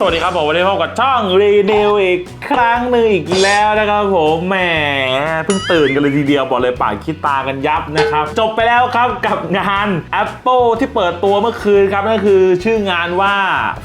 สวัสดีครับผมวันนี้พบกับช่องรีนิวอีกครั้งหนึ่งอีกแล้วนะครับผมแหมเพิ่งตื่นกันเลยทีเดียวบอกเลยปากคิดตากันยับนะครับ จบไปแล้วครับกับงาน Apple ที่เปิดตัวเมื่อคืนครับนั่นคือชื่องานว่า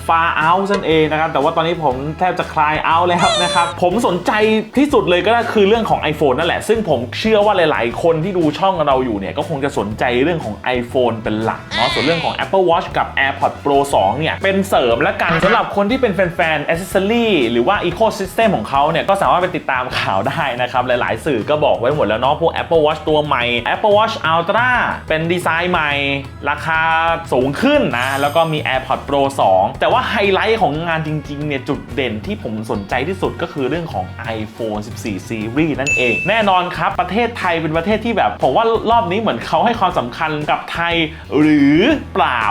Far Out นั่นเองนะครับแต่ว่าตอนนี้ผมแทบจะคลายเอาแล้วนะครับ ผมสนใจที่สุดเลยก็คือเรื่องของ iPhone นั่นแหละ ซึ่งผมเชื่อว่าหลาย ๆ คนที่ดูช่องเราอยู่เนี่ยก็คงจะสนใจเรื่องของ iPhone เป็นหลักเนาะส่วนเรื่องของ Apple Watch กับ AirPods Pro 2 เนี่ยเป็นเสริมและกันสำหรับคนที่เป็นแฟนๆ Accessory หรือว่า Ecosystem ของเขาเนี่ยก็สามารถไปติดตามข่าวได้นะครับ หลายๆ สื่อก็บอกไว้หมดแล้วเนาะพวก Apple Watch ตัวใหม่ Apple Watch Ultra เป็นดีไซน์ใหม่ ราคาสูงขึ้นนะ แล้วก็มี AirPods Pro 2 แต่ว่าไฮไลท์ของงานจริงๆเนี่ยจุดเด่นที่ผมสนใจที่สุดก็คือเรื่องของ iPhone 14 Series นั่นเอง แน่นอนครับ ประเทศไทยเป็นประเทศที่แบบ ผมว่ารอบนี้เหมือนเขาให้ความสำคัญกับไทยหรือเปล่า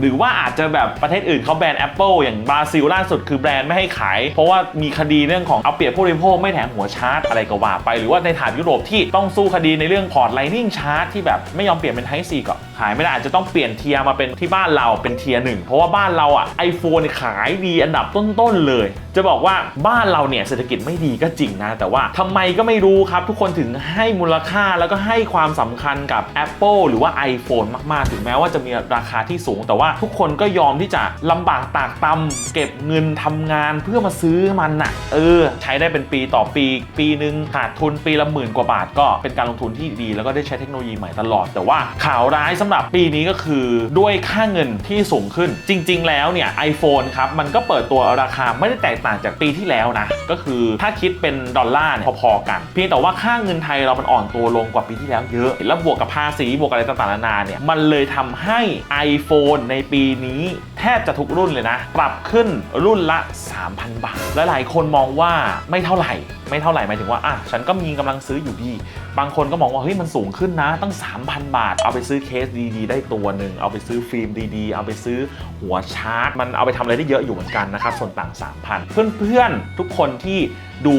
หรือว่าอาจจะแบบประเทศอื่นเขาแบน Apple อย่างบราซิลล่าสุดคือแบรนด์ไม่ให้ขาย เพราะว่ามีคดีเรื่องของเอาเปรียบผู้บริโภคไม่แถมหัวชาร์จอะไรก็ว่าไป หรือว่าในฐานยุโรปที่ต้องสู้คดีในเรื่องพอร์ต Lightning Charge ที่แบบไม่ยอมเปลี่ยนเป็น Type C ก็ขายไม่ได้อาจจะต้องเปลี่ยนเทียร์มาเป็นที่บ้านเราเป็นเทียร์หนึ่งเพราะว่าบ้านเราอะ iPhone เนี่ยขายดีอันดับต้นๆเลย จะบอกว่าบ้านเราเนี่ยเศรษฐกิจไม่ดีก็จริงนะ แต่ว่าทำไมก็ไม่รู้ครับ ทุกคนถึงให้มูลค่าแล้วก็ให้ความสำคัญกับ Apple หรือว่า iPhone มากๆ ถึงแม้ว่าจะมีราคาที่สูง แต่ว่าทุกคนก็ยอมที่จะลำบากตากตำเก็บเงินทำงานเพื่อมาซื้อมันนะเออ ใช้ได้เป็นปีต่อปี ปีหนึ่งขาดทุนปีละหมื่นกว่าบาทก็เป็นการลงทุนที่ดี แล้วก็ได้ใช้เทคโนโลยีใหม่ตลอด แต่ว่าข่าวร้ายสำหรับปีนี้ก็คือด้วยค่าเงินที่สูงขึ้น จริง ๆ แล้วเนี่ย iPhone ครับ มันก็เปิดตัวราคาไม่ได้แตกต่างจากปีที่แล้วนะ ก็คือถ้าคิดเป็นดอลลาร์เนี่ยพอๆกัน เพียงแต่ว่าค่าเงินไทยเรามันอ่อนตัวลงกว่าปีที่แล้วเยอะ แล้วบวกกับภาษีบวกอะไรต่างๆนานาเนี่ยมันเลยทำให้ iPhone ในปีนี้แทบจะทุกรุ่นเลยนะ ปรับขึ้นรุ่นละ 3,000 บาท และหลายคนมองว่าไม่เท่าไหร่ไม่เท่าไหร่หมายถึงว่าอะฉันก็มีกำลังซื้ออยู่ดี บางคนก็มองว่าเฮ้ยมันสูงขึ้นนะ ตั้ง 3,000 บาท เอาไปซื้อเคสดีๆ ได้ตัวหนึ่งเอาไปซื้อฟิล์มดีๆ เอาไปซื้อหัวชาร์จ มันเอาไปทำอะไรได้เยอะอยู่เหมือนกันนะครับส่วนต่าง 3,000 เพื่อนๆ ทุกคนที่ดู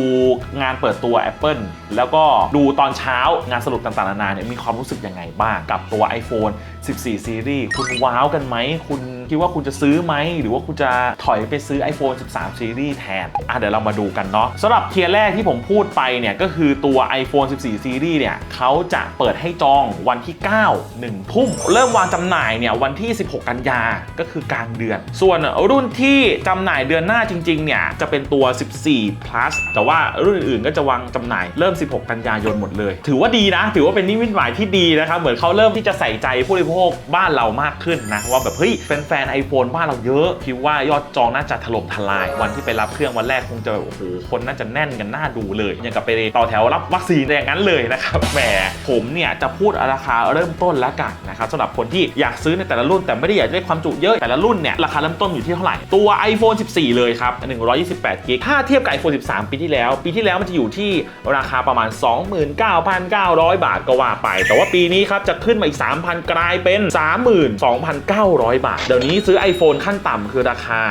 งานเปิดตัว Apple แล้วก็ดูตอนเช้างานสรุปต่างๆนานาเนี่ยมีความรู้สึกยังไงบ้างกับตัว iPhone 14 Series คุณว้าวกันไหม คุณคิดว่าคุณจะซื้อไหม หรือว่าคุณจะถอยไปซื้อ iPhone 13 Series แทนอะเดี๋ยวเรามาดูกันเนาะสำหรับเทียร์แรกที่ผมพูดไปเนี่ยก็คือตัว iPhone 14 Series เนี่ยเขาจะเปิดให้จองวันที่ 9 1 ทุ่ม เริ่มวางจำหน่ายเนี่ยวันที่ 16 กันยาก็คือกลางเดือน ส่วนรุ่นที่จำหน่ายเดือนหน้าจริงๆเนี่ยจะเป็นตัว 14 plus แต่ว่ารุ่นอื่นๆก็จะวางจำหน่ายเริ่ม 16 กันยายนหมดเลย ถือว่าดีนะ ถือว่าเป็นนิมิตหมายที่ดีนะครับเหมือนเขาเริ่มที่จะใส่ใจผู้บริโภคบ้านเรามากขึ้นนะว่าแบบเฮ้ยแฟนๆไอโฟนบ้านเราเยอะคิดว่ายอดจองน่าจะถล่มทลาย วันที่ไปรับเครื่องวันแรกคงจะแบบโอ้โหคนน่าจะแน่นกันน่าดูเลยอย่างกับไปต่อแถวรับวัคซีนอย่างนั้นเลยนะครับแหมผมเนี่ยจะพูดราคาเริ่มต้นแล้วกันนะครับสำหรับคนที่อยากซื้อในแต่ละรุ่น แต่ไม่ได้อยากได้ความจุเยอะแต่ละรุ่นเนี่ยราคาเริ่มต้นอยู่ที่เท่าไหร่ตัว iPhone 14 เลยครับ128กิกถ้าเทียบกับ iPhone 13 ปีที่แล้ว ปีที่แล้วมันจะอยู่ที่ราคาประมาณ 29,900 บาทก็ว่าไป แต่ว่าปีนี้ครับจะขึ้นมาอีก 3,000 กลายเป็น 32,900 บาท เดี๋ยวนี้ซื้อ iPhone ขั้นต่ำคือราคา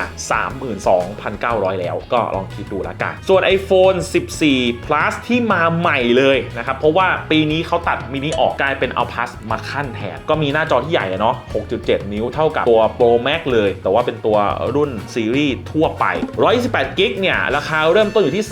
32,900 แล้ว ก็ลองคิดดูล้วกัน ส่วน iPhone 10 14 plus ที่มาใหม่เลยนะครับ เพราะว่าปีนี้เขาตัดมินิออกกลายเป็นเอา plus มาขั้นแทนก็มีหน้าจอที่ใหญ่เนาะ 6.7 นิ้วเท่ากับตัว Pro Max เลย แต่ว่าเป็นตัวรุ่นซีรีส์ทั่วไป 128กิกเนี่ย ราคาเริ่มต้นอยู่ที่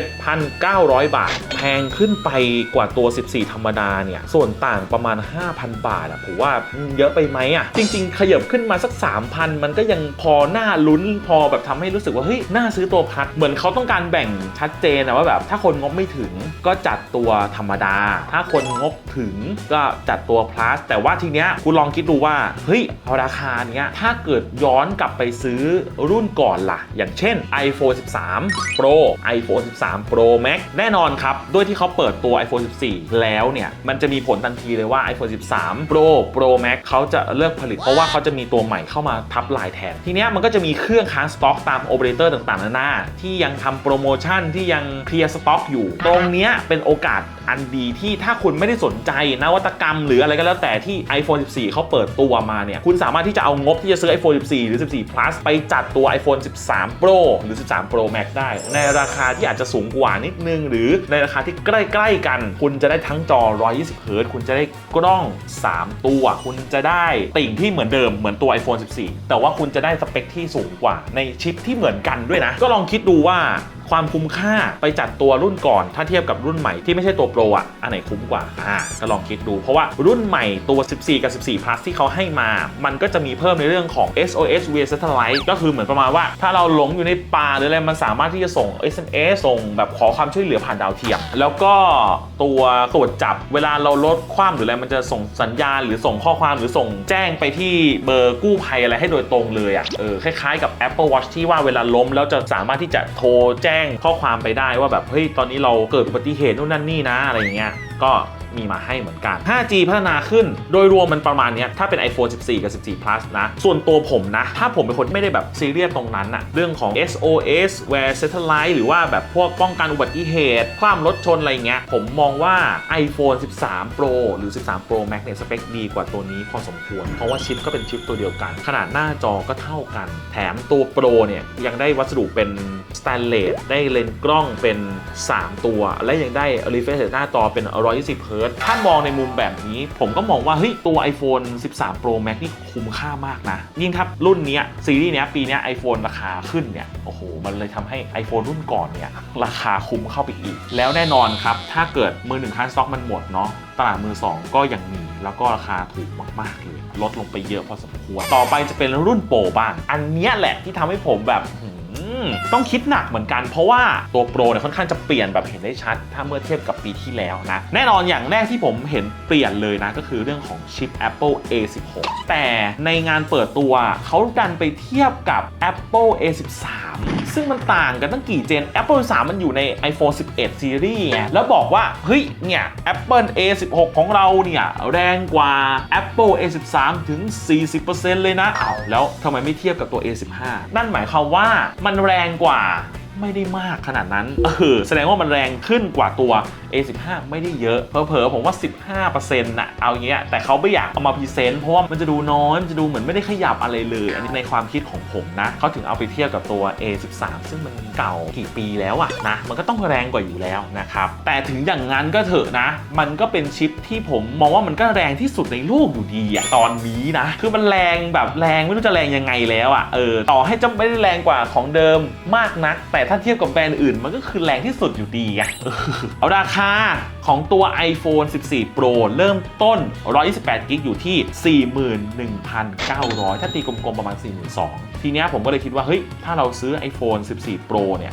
37,900 บาท แพงขึ้นไปกว่าตัว 14 ธรรมดาเนี่ย ส่วนต่างประมาณ 5,000 บาทอะผมว่าเยอะไปไหมอะจริง ๆ ขยับขึ้นมาสัก 3,000 มันก็ยังพอหน้าลุ้นพอแบบทำให้รู้สึกว่า เฮ้ย น่าซื้อตัวพัด เหมือนเขาต้องการแบ่งชัดเจนนะว่าแบบถ้าคนงบไม่ถึงก็จัดตัวธรรมดา ถ้าคนงบถึงก็จัดตัว plus แต่ว่าทีเนี้ยคุณลองคิดดูว่าเฮ้ยราคาเนี้ยถ้าเกิดย้อนกลับไปซื้อรุ่นก่อนล่ะ อย่างเช่น iPhone 13 Pro iPhone 13 Pro Max แน่นอนครับ ด้วยที่เขาเปิดตัว iPhone 14 แล้วเนี่ย มันจะมีผลทันทีเลยว่า iPhone 13 Pro Pro Max เขาจะเลิกผลิต เพราะว่าเขาจะมีตัวใหม่เข้ามาทับลายแทน ทีเนี้ยมันก็จะมีเครื่องค้างสต็อกตามโอเปอเรเตอร์ต่างๆนานาที่ยังทำโปรโมชั่นที่ยังเคลียร์สต็อกอยู่ ตรงเนี้ยเป็นโอกาสอันดีที่ถ้าคุณไม่ได้สนใจนวัตกรรม หรืออะไรก็แล้วแต่ที่ iPhone 14 เขาเปิดตัวมาเนี่ย คุณสามารถที่จะเอางบที่จะซื้อ iPhone 14 หรือ 14 Plus ไปจัดตัว iPhone 13 Pro หรือ 13 Pro Max ได้ ในราคาที่อาจจะสูงกว่านิดนึง หรือในราคาที่ใกล้ๆกัน คุณจะได้ทั้งจอ 120 Hz คุณจะได้กล้อง 3 ตัว คุณจะได้ติ่งที่เหมือนเดิมเหมือนตัว iPhone 14 แต่ว่าคุณจะได้สเปคที่สูงกว่าในชิปที่เหมือนกันด้วยนะ ก็ลองคิดดูว่า ความคุ้มค่าไปจัดตัวรุ่นก่อน ถ้าเทียบกับรุ่นใหม่ที่ไม่ใช่ตัวโปรอะอันไหนคุ้มกว่าอ่าก็ลองคิดดูเพราะว่ารุ่นใหม่ตัว 14 กับ 14 plus ที่เขาให้มา มันก็จะมีเพิ่มในเรื่องของ SOS via satellite ก็คือเหมือนประมาณว่า ถ้าเราหลงอยู่ในป่าหรืออะไรมันสามารถที่จะส่ง SMS ส่งแบบขอความช่วยเหลือผ่านดาวเทียม แล้วก็ตัวตรวจจับเวลาเราลดความหรืออะไรมันจะส่งสัญญาณ หรือส่งข้อความหรือส่งแจ้งไปที่เบอร์กู้ภัยอะไรให้โดยตรงเลยอะเออคล้ายๆกับ Apple Watch ที่ว่าเวลาล้มแล้วจะสามารถที่จะโทรแจ้ง้งข้อความไปได้ว่าแบบเฮ้ยตอนนี้เราเกิดอุบัติเหตุนู่นนั่นนี่นะอะไรอย่างเงี้ยก็มีมาให้เหมือนกัน 5G พัฒนาขึ้น โดยรวมมันประมาณนี้ถ้าเป็น iPhone 14 กับ 14 plus นะ ส่วนตัวผมนะ ถ้าผมเป็นคนที่ไม่ได้แบบซีเรียสตรงนั้นอะเรื่องของ SOS Where Satellite หรือว่าแบบพวกป้องกันอุบัติเหตุ ความรถชนอะไรเงี้ย ผมมองว่า iPhone 13 Pro หรือ 13 Pro Max เนี่ยสเปคดีกว่าตัวนี้พอสมควร เพราะว่าชิปก็เป็นชิปตัวเดียวกัน ขนาดหน้าจอก็เท่ากัน แถมตัว Pro เนี่ยยังได้วัสดุเป็นสแตนเลสได้เลนส์กล้องเป็น 3 ตัว และยังได้ refresh หน้าจอเป็น120 Hz ถ้ามองในมุมแบบนี้ ผมก็มองว่าเฮ้ยตัว iPhone 13 Pro Max นี่คุ้มค่ามากนะ ยิ่งถ้ารุ่นเนี้ยซีรีส์เนี้ยปีเนี้ย iPhone ราคาขึ้นเนี่ยโอ้โห มันเลยทำให้ iPhone รุ่นก่อนเนี่ยราคาคุ้มเข้าไปอีก แล้วแน่นอนครับ ถ้าเกิดมือหนึ่งคันสต็อกมันหมดเนาะตลาดมือ 2 ก็ยังมี แล้วก็ราคาถูกมาก ๆ เลย ลดลงไปเยอะพอสมควร ต่อไปจะเป็นรุ่นโปรบ้าง อันเนี้ยแหละที่ทำให้ผมแบบ ต้องคิดหนักเหมือนกัน เพราะว่าตัวโปรเนี่ยค่อนข้างจะเปลี่ยนแบบเห็นได้ชัด ถ้าเมื่อเทียบกับปีที่แล้วนะ แน่นอนอย่างแรกที่ผมเห็นเปลี่ยนเลยนะ ก็คือเรื่องของชิป Apple A16 แต่ในงานเปิดตัวเขาดันไปเทียบกับ Apple A13 ซึ่งมันต่างกันตั้งกี่เจน Apple 3 มันอยู่ใน iPhone 11 Series ไงแล้วบอกว่า เฮ้ย เนี่ย Apple A16 ของเราเนี่ย แรงกว่า Apple A13 ถึง 40%เลยนะอ้าวแล้วทำไมไม่เทียบกับตัว A15 นั่นหมายความว่ามันแรงกว่า ไม่ได้มากขนาดนั้นเออแสดงว่ามันแรงขึ้นกว่าตัว A15 ไม่ได้เยอะเผลอๆผมว่า 15%น่ะเอาอย่างเงี้ยแต่เขาไม่อยากเอามาพรีเซนต์เพราะว่ามันจะดูน้อยมันจะดูเหมือนไม่ได้ขยับอะไรเลย อันนี้ในความคิดของผมนะเขาถึงเอาไปเทียบกับตัว A13 ซึ่งมันเก่ากี่ปีแล้วอะนะมันก็ต้องแรงกว่าอยู่แล้วนะครับแต่ถึงอย่างนั้นก็เถอะนะ มันก็เป็นชิปที่ผมมองว่ามันก็แรงที่สุดในโลกอยู่ดีอะตอนนี้นะคือมันแรงแบบแรงไม่รู้จะแรงยังไงแล้วอะเออต่อให้จะไม่ได้แรงกว่าของเดิมมากนักแต่ถ้าเทียบกับแบรนด์อื่น มันก็คือแรงที่สุดอยู่ดีอะเอาราคาของตัว iPhone 14 Pro เริ่มต้น 128กิกอยู่ที่ 41,900 ถ้าตีกลมๆ ประมาณ 42,000 ทีเนี้ยผมก็เลยคิดว่า เฮ้ย ถ้าเราซื้อ iPhone 14 Pro เนี่ย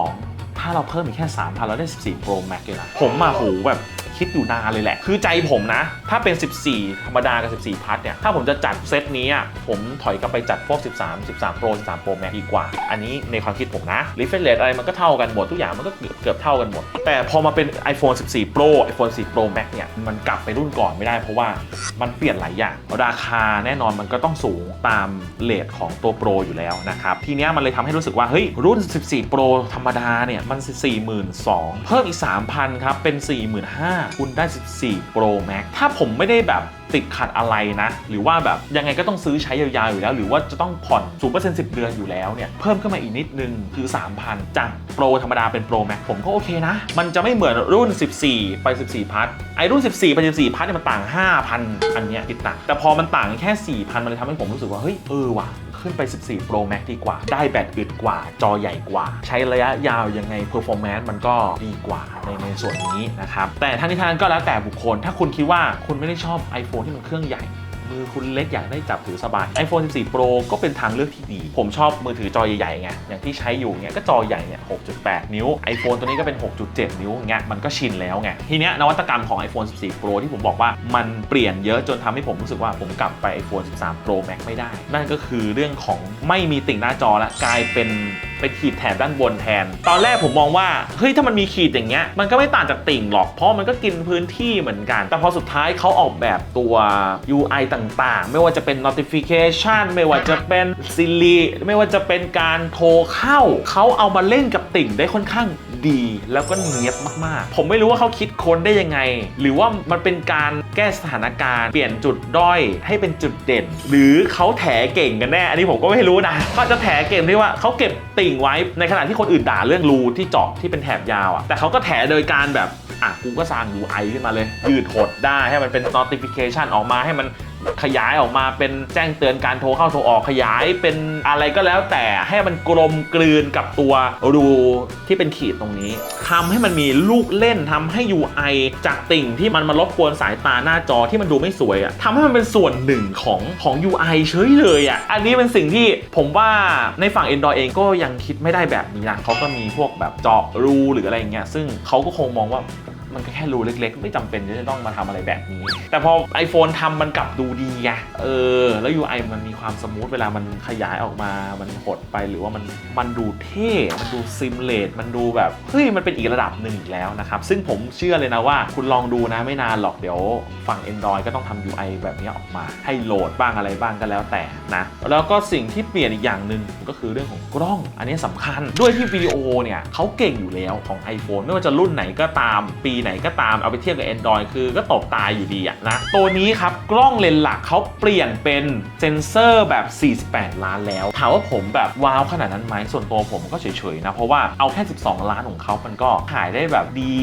42,000 ถ้าเราเพิ่มอีกแค่ 3,000 เราได้ 14 Pro Max เลยนะ ผมมาหูแบบ คิดอยู่นานเลยแหละ คือใจผมนะ ถ้าเป็น 14 ธรรมดากับ 14 พัทเนี่ย ถ้าผมจะจัดเซตนี้อะผมถอยกลับไปจัดพวก 13 13 Pro 13 Pro Max ดีกว่า อันนี้ในความคิดผมนะ refresh rate อะไรมันก็เท่ากันหมด ทุกอย่างมันก็เกือบเกือบเท่ากันหมด แต่พอมาเป็น iPhone 14 Pro iPhone 14 Pro Max เนี่ย มันกลับไปรุ่นก่อนไม่ได้เพราะว่ามันเปลี่ยนหลายอย่าง ราคาแน่นอนมันก็ต้องสูงตามเลทของตัว Pro อยู่แล้วนะครับ ทีเนี้ยมันเลยทำให้รู้สึกว่า เฮ้ย รุ่น 14 Pro ธรรมดาเนี่ย มัน 42,000 เพิ่มอีก 3,000 ครับ เป็น 45,000คุณได้ 14 Pro Max ถ้าผมไม่ได้แบบติดขัดอะไรนะ หรือว่าแบบยังไงก็ต้องซื้อใช้ยาวๆอยู่แล้ว หรือว่าจะต้องผ่อน0% 10 เดือนอยู่แล้วเนี่ย เพิ่มขึ้นมาอีกนิดนึงคือ 3,000 จากโปรธรรมดาเป็น Pro Max ผมก็โอเคนะ มันจะไม่เหมือนรุ่น 14 ไป 14 พัทไอรุ่น 14 ไป 14 พัทเนี่ยมันต่าง 5,000 อันเนี้ยคิดต่างแต่พอมันต่างแค่ 4,000 มันเลยทำให้ผมรู้สึกว่า เฮ้ย เออว่ะ ขึ้นไป 14 Pro Max ดีกว่า ได้แบตอึดกว่า จอใหญ่กว่า ใช้ระยะยาวยังไง performance มันก็ดีกว่าในในส่วนนี้นะครับ แต่ทั้งนี้ทั้งนั้นก็แล้วแต่บุคคล ถ้าคุณคิดว่าคุณไม่ได้ชอบ iPhone ที่มันเครื่องใหญ่ มือคุณเล็กอยากได้จับถือสบาย iPhone 14 Pro ก็เป็นทางเลือกที่ดี ผมชอบมือถือจอใหญ่ๆไงอย่างที่ใช้อยู่เงี้ยก็จอใหญ่เนี่ย 6.8 นิ้ว iPhone ตัวนี้ก็เป็น 6.7 นิ้วเงี้ยมันก็ชินแล้วไงทีเนี้ยนวัตกรรมของ iPhone 14 Pro ที่ผมบอกว่ามันเปลี่ยนเยอะจนทำให้ผมรู้สึกว่าผมกลับไป iPhone 13 Pro Max ไม่ได้ นั่นก็คือเรื่องของไม่มีติ่งหน้าจอละกลายเป็นเป็นขีดแถบด้านบนแทน ตอนแรกผมมองว่า เฮ้ย ถ้ามันมีขีดอย่างเงี้ย มันก็ไม่ต่างจากติ่งหรอก เพราะมันก็กินพื้นที่เหมือนกัน แต่พอสุดท้ายเขาออกแบบตัว UI ต่างๆ ไม่ว่าจะเป็น notification ไม่ว่าจะเป็น Siri ไม่ว่าจะเป็นการโทรเข้า เขาเอามาเล่นกับติ่งได้ค่อนข้างดีแล้วก็เนียบมากๆ ผมไม่รู้ว่าเขาคิดค้นได้ยังไง หรือว่ามันเป็นการแก้สถานการณ์ เปลี่ยนจุดด้อยให้เป็นจุดเด่น หรือเขาแถเก่งกันแน่ อันนี้ผมก็ไม่รู้นะก็จะแถเก่งที่ว่าเขาเก็บติ่งไว้ในขณะที่คนอื่นด่าเรื่องรูที่เจาะที่เป็นแถบยาวอะแต่เขาก็แถโดยการแบบอะกูก็สร้าง UI ขึ้นมาเลย ยืดหดได้ให้มันเป็น notification ออกมาให้มัน ขยายออกมาเป็นแจ้งเตือนการโทรเข้าโทรออกขยายเป็นอะไรก็แล้วแต่ให้มันกลมกลืนกับตัวรูที่เป็นขีดตรงนี้ทำให้มันมีลูกเล่นทำให้ UI จากติ่งที่มันมารบกวนสายตาหน้าจอที่มันดูไม่สวยอะทำให้มันเป็นส่วนหนึ่งของของ UI เฉยเลยอะอันนี้เป็นสิ่งที่ผมว่าในฝั่ง Android เองก็ยังคิดไม่ได้แบบนี้นะเขาก็มีพวกแบบเจาะรูหรืออะไรเงี้ยซึ่งเขาก็คงมองว่า มันก็แค่รูเล็ก ๆ ไม่จำเป็นที่จะต้องมาทำอะไรแบบนี้ แต่พอ iPhone ทำมันกลับดูดีไงเออ แล้ว UI มันมีความสมูทเวลามันขยายออกมามันหดไปหรือว่ามันมันดูเท่มันดูซิมเลตมันดูแบบเฮ้ยมันเป็นอีกระดับหนึ่งอีกแล้วนะครับ ซึ่งผมเชื่อเลยนะว่า คุณลองดูนะไม่นานหรอกเดี๋ยวฝั่ง Android ก็ต้องทำ UI แบบนี้ออกมา ให้โหลดบ้างอะไรบ้างก็แล้วแต่นะแล้วก็สิ่งที่เปลี่ยนอีกอย่างหนึ่งก็คือเรื่องของกล้อง อันนี้สำคัญด้วยที่วิดีโอเนี่ยเขาเก่งอยู่แล้วของ iPhone ไม่ว่าจะรุ่นไหนก็ตามปีไหนก็ตามเอาไปเทียบกับ Android คือก็ตบตายอยู่ดีอะนะ ตัวนี้ครับกล้องเลนส์หลักเขาเปลี่ยนเป็นเซนเซอร์แบบ 48 ล้านแล้ว ถามว่าผมแบบว้าวขนาดนั้นไหมส่วนตัวผมก็เฉยๆนะ เพราะว่าเอาแค่ 12 ล้านของเขามันก็ขายได้แบบดี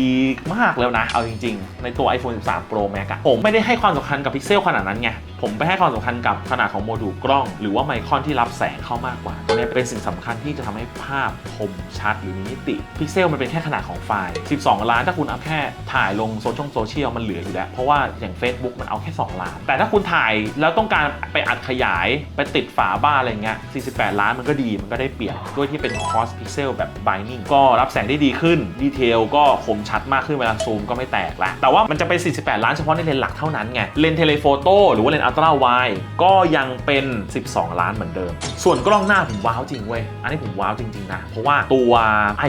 มากแล้วนะ เอาจริงๆ ในตัว iPhone 13 Pro Max อะผมไม่ได้ให้ความสำคัญกับพิกเซลขนาดนั้นไงผมไปให้ความสำคัญกับขนาดของโมดูลกล้อง หรือว่าไมคอนที่รับแสงเข้ามากกว่าตัวนี้เป็นสิ่งสำคัญที่จะทำให้ภาพคมชัดหรือมีมิติ พิกเซลมันเป็นแค่ขนาดของไฟล์ 12 ล้านถ้าคุณเอาแค่ถ่ายลงโซเชียลโซเชียลมันเหลืออยู่แล้ว เพราะว่าอย่าง Facebook มันเอาแค่ 2 ล้าน แต่ถ้าคุณถ่ายแล้วต้องการไปอัดขยายไปติดฝาบ้านอะไรเงี้ย 48 ล้านมันก็ดีมันก็ได้เปรียบด้วยที่เป็นคอสพิกเซลแบบ binding ก็รับแสงได้ดีขึ้น ดีเทลก็คมชัดมากขึ้นเวลาซูมก็ไม่แตกละ แต่ว่ามันจะเป็น 48 ล้านเฉพาะในเลนส์หลักเท่านั้นไง เลนส์เทเลโฟโต้หรือว่าเลนส์อัลตร้าไวก็ยังเป็น 12 ล้านเหมือนเดิม ส่วนกล้องหน้าผมว้าวจริงเว้ย อันนี้ผมว้าวจริงๆนะ เพราะว่าตัว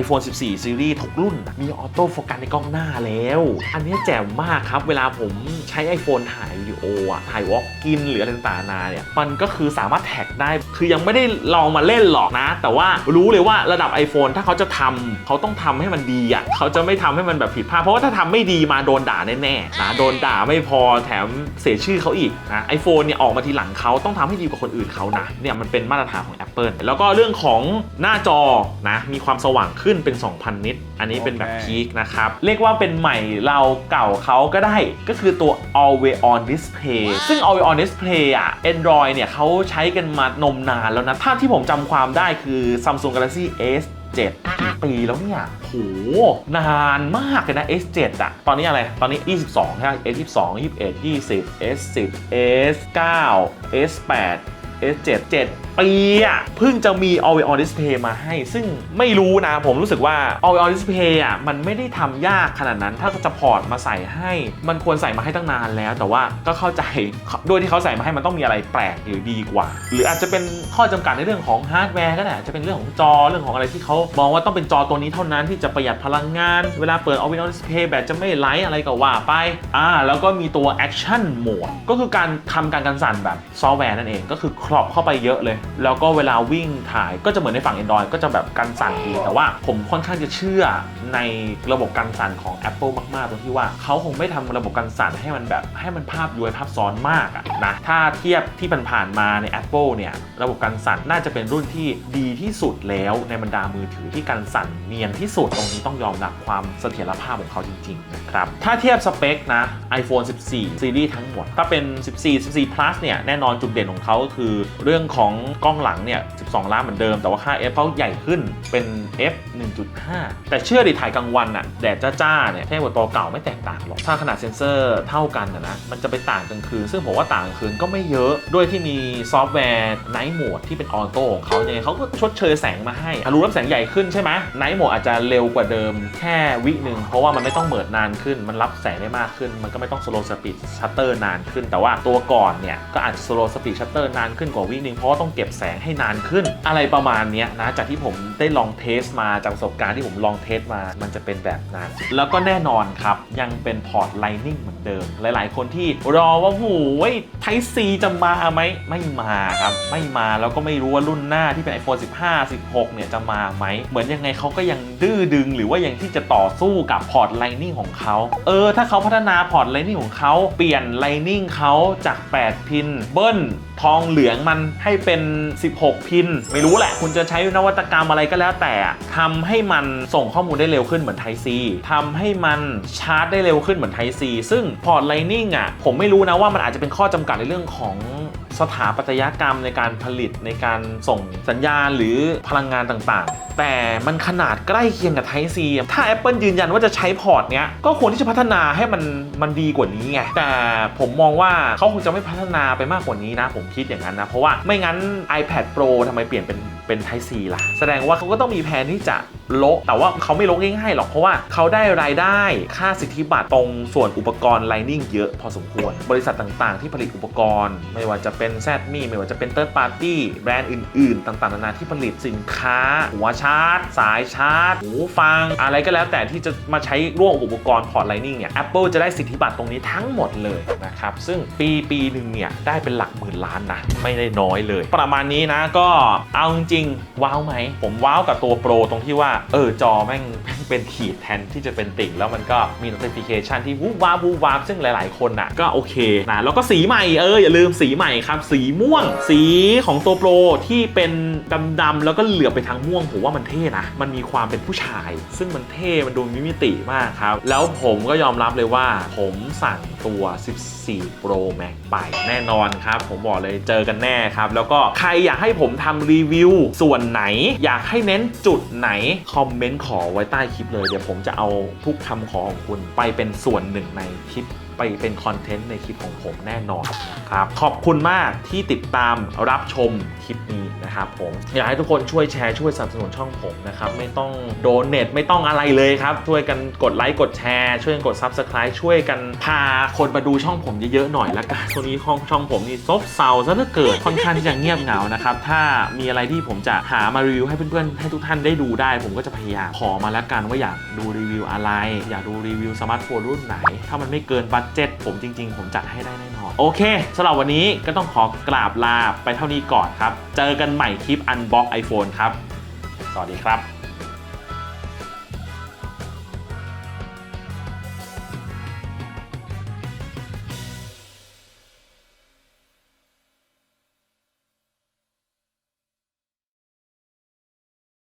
iPhone 14ซีรีส์ทุกรุ่นมีออโต้โฟกัสในกล้องหน้าแล้ว อันนี้แจ่มมากครับ เวลาผมใช้ iPhone ถ่ายวิดีโออะถ่ายวอล์กกินหรืออะไรต่างๆนาเนี่ย มันก็คือสามารถแท็กได้ คือยังไม่ได้ลองมาเล่นหรอกนะ แต่ว่ารู้เลยว่าระดับ iPhone ถ้าเขาจะทำเขาต้องทำให้มันดีอะเขาจะไม่ทำให้มันแบบผิดพลาด เพราะว่าถ้าทำไม่ดีมาโดนด่าแน่ๆนะ โดนด่าไม่พอแถมเสียชื่อเขาอีกนะไอโฟนเนี่ยออกมาทีหลังเขาต้องทำให้ดีกว่าคนอื่นเขานะ เนี่ยมันเป็นมาตรฐานของ Apple แล้วก็เรื่องของหน้าจอนะ มีความสว่างขึ้นเป็น 2,000 นิต อันนี้เป็นแบบโอเคพีคนะครับ เรียกว่าเป็นใหม่เราเก่าเขาก็ได้ ก็คือตัว Always On Display ซึ่ง Always On Display อะ Android เนี่ยเขาใช้กันมานมนานแล้วนะ ถ้าที่ผมจำความได้คือ Samsung Galaxy S 7กี่ปีแล้วเนี่ยโห นานมากเลยนะ S7 อะตอนนี้อะไร ตอนนี้ 22ใช่ไหม S22 21 20 S10 S9 S8 S7 7ปีอะเพิ่งจะมี Always On Display มาให้ ซึ่งไม่รู้นะ ผมรู้สึกว่า Always On Display อะมันไม่ได้ทำยากขนาดนั้น ถ้าจะพอร์ตมาใส่ให้ มันควรใส่มาให้ตั้งนานแล้ว แต่ว่าก็เข้าใจโดยที่เขาใส่มาให้มันต้องมีอะไรแปลกหรือดีกว่า หรืออาจจะเป็นข้อจำกัดในเรื่องของฮาร์ดแวร์ก็ได้จะเป็นเรื่องของจอเรื่องของอะไรที่เขามองว่าต้องเป็นจอตัวนี้เท่านั้นที่จะประหยัดพลังงาน เวลาเปิด Always On Display แบตจะไม่ไหลอะไรก็ว่าไปอ่าแล้วก็มีตัว Action Mode ก็คือการทำการกันสั่นแบบซอฟต์แวร์นั่นเองก็คือรอบเข้าไปเยอะเลย แล้วก็เวลาวิ่งถ่ายก็จะเหมือนในฝั่ง Android ก็จะแบบกันสั่นดีแต่ว่าผมค่อนข้างจะเชื่อในระบบกันสั่นของ Apple มากๆตรงที่ว่าเขาคงไม่ทำระบบกันสั่นให้มันแบบให้มันภาพย้วยภาพซ้อนมากอะนะถ้าเทียบที่ผ่านๆมาใน Apple เนี่ยระบบกันสั่นน่าจะเป็นรุ่นที่ดีที่สุดแล้วในบรรดามือถือที่กันสั่นเนียนที่สุดตรงนี้ต้องยอมรับความเสถียรภาพของเขาจริงๆนะครับถ้าเทียบสเปคนะ iPhone 14 ซีรีส์ทั้งหมด ถ้าเป็น 14 14 plus เนี่ยแน่นอนจุดเด่นของเขาก็คือเรื่องของกล้องหลังเนี่ย 12 ล้านเหมือนเดิม แต่ว่าค่า f เขาใหญ่ขึ้นเป็น f 1.5 แต่เชื่อดิถ่ายกลางวันอะแดดจ้าๆเนี่ยเทียบกับตัวเก่าไม่แตกต่างหรอก ถ้าขนาดเซนเซอร์เท่ากันนะนะ มันจะไปต่างกลางคืน ซึ่งผมว่าต่างกลางคืนก็ไม่เยอะ ด้วยที่มีซอฟต์แวร์ Night Mode ที่เป็นออโต้ของเขายังไงเขาก็ชดเชยแสงมาให้รู้รับแสงใหญ่ขึ้นใช่ไหม Night Mode อาจจะเร็วกว่าเดิมแค่วิหนึ่งเพราะว่ามันไม่ต้องเบิดนานขึ้น มันรับแสงได้มากขึ้น มันก็ไม่ต้อง slow speed shutter นานขึ้น แต่ว่าตัวก่อนเนี่ยก็อาจจะ slow speed shutter นานขึ้นกว่าวินึงเพราะต้องเก็บแสงให้นานขึ้น อะไรประมาณนี้นะจากที่ผมได้ลองเทสมาจากประสบการณ์ที่ผมลองเทสมา มันจะเป็นแบบนั้น แล้วก็แน่นอนครับ ยังเป็นพอร์ต Lightning เหมือนเดิม หลาย ๆ คนที่รอว่าโอ้ยไทซีจะมาไหมไม่มาครับ ไม่มาแล้วก็ไม่รู้ว่ารุ่นหน้าที่เป็น iPhone 15 16 เนี่ยจะมาไหม เหมือนยังไงเขาก็ยังดื้อดึง หรือว่ายังที่จะต่อสู้กับพอร์ต Lightning ของเขา เออ ถ้าเขาพัฒนาพอร์ต Lightning ของเขาเปลี่ยน Lightning เขาจาก 8 พินเบิ้ล ทองเหลืองมันให้เป็น 16 พิน ไม่รู้แหละ คุณจะใช้นวัตกรรมอะไรก็แล้วแต่ทำให้มันส่งข้อมูลได้เร็วขึ้นเหมือน Type C ทำให้มันชาร์จได้เร็วขึ้นเหมือน Type C ซึ่งพอร์ตไลนิ่งอะผมไม่รู้นะว่ามันอาจจะเป็นข้อจำกัดในเรื่องของ สถาปัตยกรรมในการผลิตในการส่งสัญญาณหรือพลังงานต่างๆ แต่มันขนาดใกล้เคียงกับ Type C อะถ้า Apple ยืนยันว่าจะใช้พอร์ตเนี้ยก็ควรที่จะพัฒนาให้มันมันดีกว่านี้ไงแต่ผมมองว่าเขาคงจะไม่พัฒนาไปมากกว่านี้นะ ผมคิดอย่างนั้นนะ เพราะว่าไม่งั้น iPad Pro ทำไมเปลี่ยนเป็นเป็น Type C ล่ะ แสดงว่าเขาก็ต้องมีแผนที่จะ โละแต่ว่าเขาไม่โละง่ายๆหรอกเพราะว่าเขาได้รายได้ค่าสิทธิบัตรตรงส่วนอุปกรณ์ Lightning เยอะพอสมควร บริษัทต่างๆ ที่ผลิตอุปกรณ์ ไม่ว่าจะเป็น z m e ไม่ว่าจะเป็น Third Party แบรนด์อื่นๆ ต่างๆ นานาที่ผลิตสินค้า หัวชาร์จ สายชาร์จหูฟัง อะไรก็แล้วแต่ที่จะมาใช้ร่วมอุปกรณ์พอร์ต Lightning เนี่ย Apple จะได้สิทธิบัตรตรงนี้ทั้งหมดเลยนะครับซึ่งปีปีหนึ่งเนี่ยได้เป็นหลักหมื่นล้านนะไม่ได้น้อยเลย ประมาณนี้นะก็เอาจริงๆว้าวไหมผมว้าวกับตัวโปรตรงที่ว่าเออจอแม่งเป็นขีดแทนที่จะเป็นติ่ง แล้วมันก็มี notification ที่วูบวาบวูบวาบซึ่งหลาย ๆ คนน่ะก็โอเคนะแล้วก็สีใหม่เอออย่าลืมสีใหม่ครับ สีม่วง สีของตัวโปรที่เป็นดำๆแล้วก็เหลือไปทางม่วงผมว่ามันเท่นะ มันมีความเป็นผู้ชาย ซึ่งมันเท่มันดูมีมิติมากครับ แล้วผมก็ยอมรับเลยว่า ผมสั่งตัว 14 Pro Max ไปแน่นอนครับ ผมบอกเลยเจอกันแน่ครับ แล้วก็ใครอยากให้ผมทำรีวิว ส่วนไหน อยากให้เน้นจุดไหนคอมเมนต์ขอไว้ใต้คลิปเลย เดี๋ยวผมจะเอาทุกคำขอของคุณไปเป็นส่วนหนึ่งในคลิป ไปเป็นคอนเทนต์ในคลิปของผมแน่นอนนะครับ ขอบคุณมากที่ติดตามรับชมคลิปนี้นะครับผม อยากให้ทุกคนช่วยแชร์ช่วยสนับสนุนช่องผมนะครับ ไม่ต้องโดเน a ไม่ต้องอะไรเลยครับ ช่วยกันกดไลค์กดแชร์ช่วยกันกด Subscribe ช่วยกันพาคนมาดูช่องผมเยอะๆหน่อยละกันช่วงนี้ช่องช่องผมนี่ซบเซาซะเหลือเกินค่อนข้างที่จะเงียบเหงานะครับถ้ามีอะไรที่ผมจะหามารีวิวให้เพื่อนๆให้ทุกท่านได้ดูได้ ผมก็จะพยายามขอมาแล้วกันว่าอยากดูรีวิวอะไร อยากดูรีวิวสมาร์ทโฟนรุ่นไหน ถ้ามันไม่เกินบัตเจ็ตผมจริง ๆ ผมจัดให้ได้แน่นอน โอเคสำหรับวันนี้ก็ต้องขอกราบลาไปเท่านี้ก่อนครับ เจอกันใหม่คลิป Unbox iPhone ครับ สวัสดีครับ